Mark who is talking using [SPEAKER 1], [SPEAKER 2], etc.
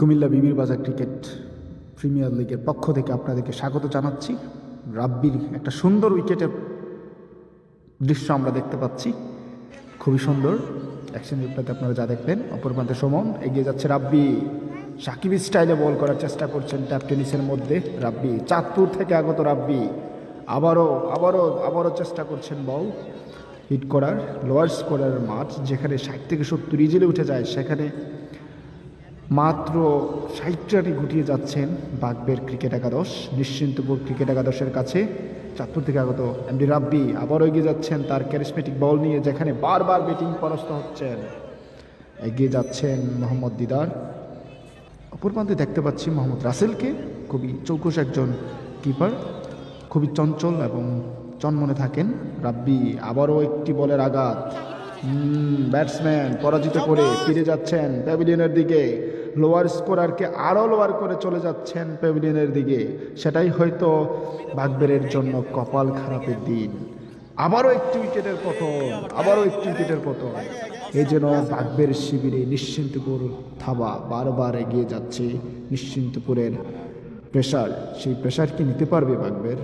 [SPEAKER 1] কুমিল্লা বিবির বাজার cricket premier লিগের পক্ষ থেকে আপনাদেরকে স্বাগত জানাচ্ছি। রাব্বির একটা সুন্দর উইকেটের দৃশ্য আমরা দেখতে পাচ্ছি। খুবই সুন্দর। অ্যাকশন রিপ্লাতে আপনারা যা দেখলেন, অপর প্রান্তে সমন, এগিয়ে যাচ্ছে রাব্বি। সাকিব স্টাইলে বল করার চেষ্টা করছেন ট্যাপ টেনিসের মধ্যে রাব্বি। চাঁদপুর থেকে আগত রাব্বি। আবারও আবারও আবারও চেষ্টা করছেন বল। হিট করার, লোয়ার স্কোরার মাঠ যেখানে ষাট থেকে সত্তর ইজিলে উঠে যায়, সেখানে মাত্র ষাট রানে গুটিয়ে যাচ্ছেন বাগবের ক্রিকেট একাদশ। নিশ্চিন্তপুর ক্রিকেট একাদশের কাছে চাঁদপুর থেকে আগত এমডি রাব্বি আবারও এগিয়ে যাচ্ছেন তার ক্যারিসমেটিক বল নিয়ে, যেখানে বারবার ব্যাটিং পরাস্ত হচ্ছেন। এগিয়ে যাচ্ছেন মোহাম্মদ দিদার। অপর প্রান্তে দেখতে পাচ্ছি মোহাম্মদ রাসেলকে, খুবই চৌকস একজন কিপার খুবই চঞ্চল এবং চনমনে থাকেন। রাব্বি আবারও একটি বলের আঘাত। ব্যাটসম্যান পরাজিত করে ফিরে যাচ্ছেন প্যাভিলিয়নের দিকে। লোয়ার স্কোরারকে আরও লোয়ার করে চলে যাচ্ছেন প্যাভিলিয়নের দিকে। সেটাই হয়তো বাগবেরের জন্য কপাল খারাপের দিন। আবারও একটি উইকেটের পতন, আবারও একটি উইকেটের পতন। এই যেন বাগবের শিবিরে নিশ্চিন্তপুর থাবা বারবার এগিয়ে যাচ্ছে নিশ্চিন্তপুরের প্রেশার সেই প্রেশার কি নিতে পারবে বাগবের?